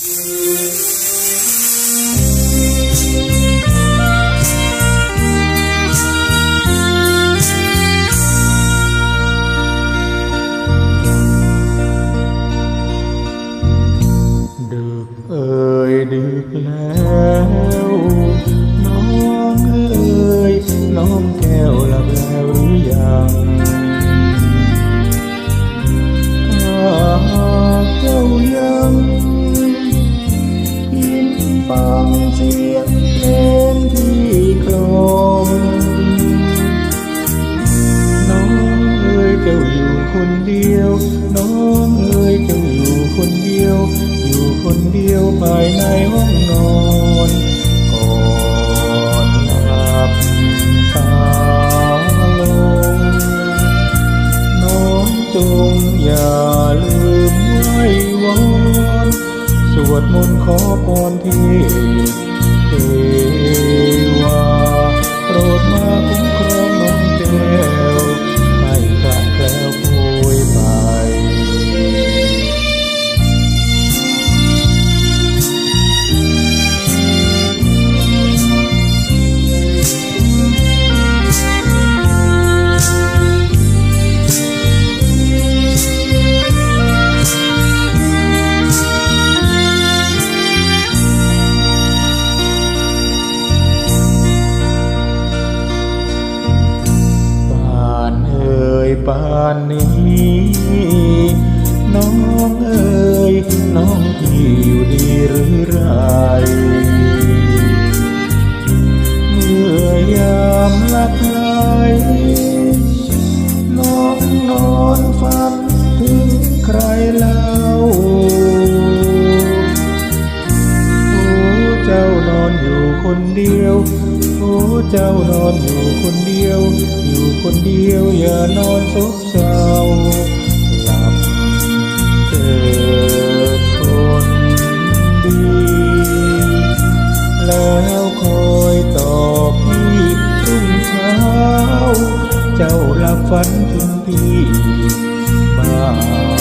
ดึ ฟังเสียงเพลงที่กลอมน้องเอ๋ยเจ้าอยู่คนเดียว น้องเอ๋ยเจ้าอยู่คนเดียว อยู่คนเดียวภายในห้องนอนก่อนหลับตาลง น้องจงอย่าลืมไหว้วอนสวดมนต์ขอพร เป่านนี้ น้องเอ่ยน้องที่อยู่ดีหรือไรเมื่อยามหลับไหลน้องนอนฝันถึงใครเล่าโอ้เจ้านอนอยู่คนเดียวโอ้เจ้านอนอยู่คนเดียว อนอนซบเศร้าหลับเถิดคนดี แล้วคอยตอบพี่ทุ่งเช้า เจ้าหลับฝันถึงพี่บ้า